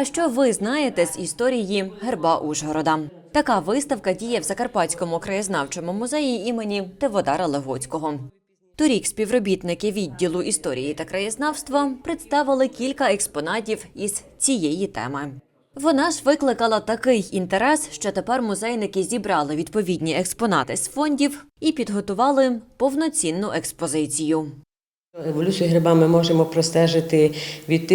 А що ви знаєте з історії герба Ужгорода? Така виставка діє в Закарпатському краєзнавчому музеї імені Теводара Легоцького. Торік співробітники відділу історії та краєзнавства представили кілька експонатів із цієї теми. Вона ж викликала такий інтерес, що тепер музейники зібрали відповідні експонати з фондів і підготували повноцінну експозицію. Еволюцію гриба ми можемо простежити від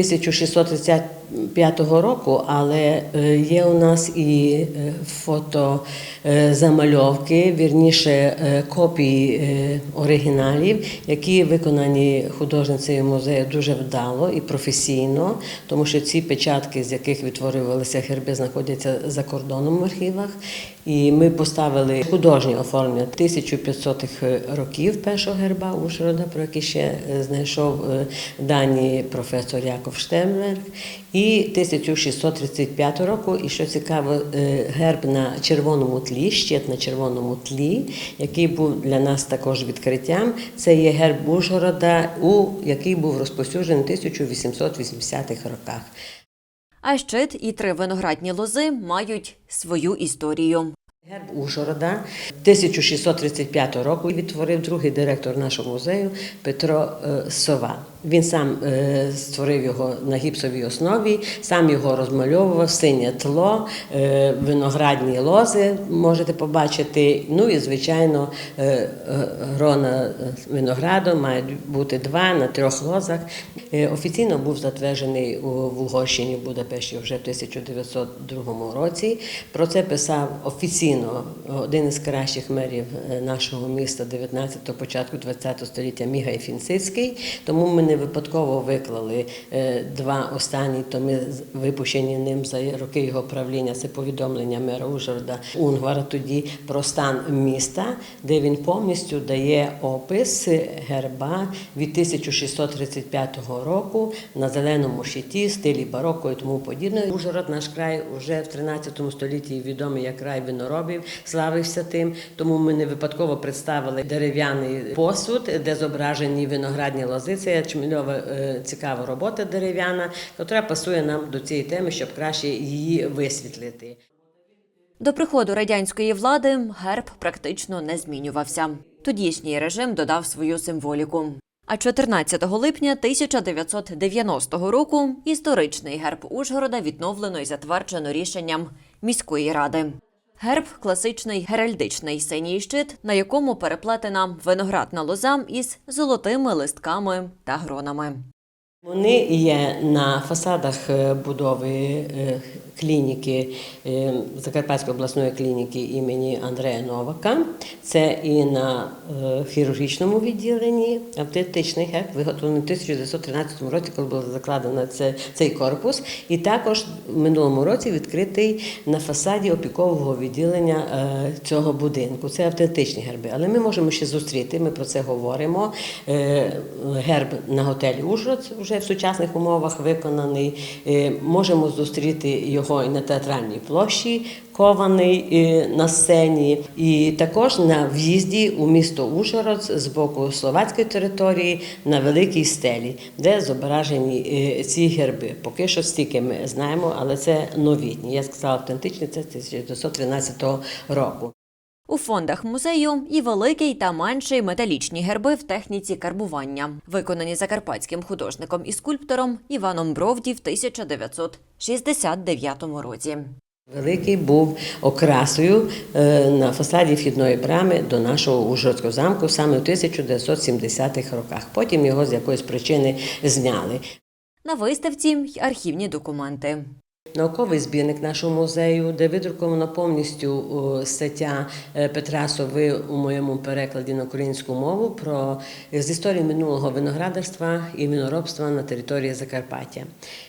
1635 року, але е, є у нас і е, фотозамальовки, вірніше е, копії е, оригіналів, які виконані художницею музею дуже вдало і професійно, тому що ці печатки, з яких відтворювалися герби, знаходяться за кордоном в архівах. І ми поставили художнє оформлення 1500-х років першого герба Ужгорода, про який ще знайшов дані професор Яков Штемлер, і 1635 року. І що цікаво, е, герб на червоному тлі, щит на червоному тлі, який був для нас також відкриттям. Це є герб Ужгорода, у який був розповсюджений в 1880-х роках. А щит і три виноградні лози мають свою історію. Герб Ужгорода 1635 року відтворив другий директор нашого музею Петро е, Сова. Він сам е, створив його на гіпсовій основі, сам його розмальовував, синє тло, е, виноградні лози можете побачити. Ну і звичайно, е, грона винограду мають бути два на трьох лозах. Офіційно був затверджений в Угорщині в Будапешті вже в 1902 році. Про це писав офіційно один із кращих мерів нашого міста 19-го, початку 20-го століття Мігай Фінцицький. Тому ми не випадково виклали е, два останні томи, випущені ним за роки його правління. Це повідомлення мера Ужгорода Унгвара тоді про стан міста, де він повністю дає опис герба від 1635 року на зеленому щиті, стилі бароко і тому подібне. Ужгород, наш край, вже в 13 столітті відомий як край виноробів, славився тим. Тому ми не випадково представили дерев'яний посуд, де зображені виноградні лози. Це чмільова е, цікава робота дерев'яна, яка пасує нам до цієї теми, щоб краще її висвітлити. До приходу радянської влади герб практично не змінювався. Тодішній режим додав свою символіку. А 14 липня 1990 року історичний герб Ужгорода відновлено і затверджено рішенням міської ради. Герб класичний геральдичний синій щит, на якому переплетена виноградна лоза із золотими листками та гронами. Вони є на фасадах е, будови е, клініки е, Закарпатської обласної клініки імені Андрея Новака. Це і на хірургічному відділенні автентичний герб, виготовлений в 1913 році, коли було закладено цей корпус. І також в минулому році відкритий на фасаді опікового відділення цього будинку. Це автентичні герби. Але ми можемо ще зустріти, ми про це говоримо. Герб на готелі Ужгород вже в сучасних умовах виконаний. Е, Можемо зустріти його і на театральній площі, кований е, на сцені, і також на в'їзді у місто Ужгород з боку словацької території на великій стелі, де зображені е, ці герби. Поки що стільки ми знаємо, але це новітні. Я сказала автентичні, це 1913 року. У фондах музею і великий та менший металічні герби в техніці карбування, виконані закарпатським художником і скульптором Іваном Бровді в 1969 році. Великий був окрасою е, на фасаді вхідної брами до нашого Ужгородського замку саме в 1970-х роках. Потім його з якоїсь причини зняли. На виставці й архівні документи. Науковий збірник нашого музею, де видруковано повністю стаття е, Петра Сови у моєму перекладі на українську мову про з історії минулого виноградарства і виноробства на території Закарпаття.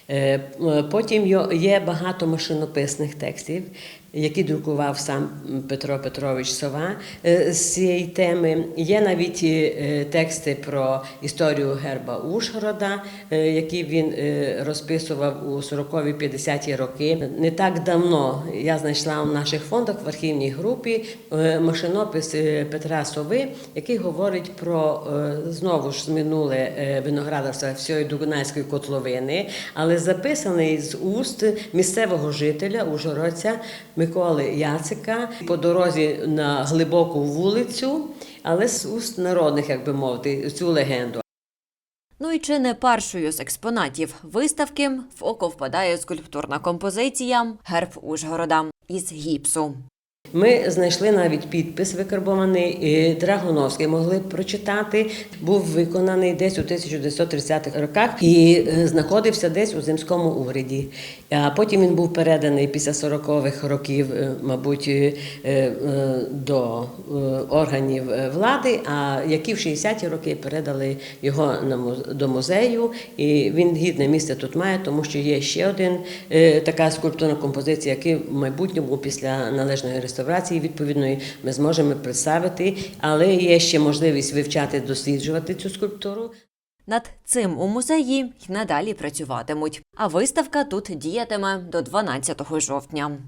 Е, е, Потім є багато машинописних текстів, які друкував сам Петро Петрович Сова е, з цієї теми. Є навіть е, тексти про історію герба Ужгорода, е, які він розписував у 40-50-ті роки. Не так давно я знайшла у наших фондах в архівній групі машинопис Петра Сови, який говорить про знову ж минуле виноградарство всієї Дугунайської котловини, але записаний з уст місцевого жителя Ужгородця Миколи Яцика по дорозі на глибоку вулицю, але з уст народних, як би мовити, цю легенду. Ну і чи не першою з експонатів виставки в око впадає скульптурна композиція Герб Ужгорода із гіпсу. Ми знайшли навіть підпис викарбований Драгоновський могли прочитати. Був виконаний десь у 1930-х роках і е, знаходився десь у земському уряді. А потім він був переданий після 40-х років, е, мабуть, е, до органів влади, а які в 60-ті роки передали його до музею. І він гідне місце тут має, тому що є ще один така скульптурна композиція, який в майбутньому після належної реставрації відповідної ми зможемо представити, але є ще можливість вивчати, досліджувати цю скульптуру. Над цим у музеї й надалі працюватимуть. А виставка тут діятиме до 12 жовтня.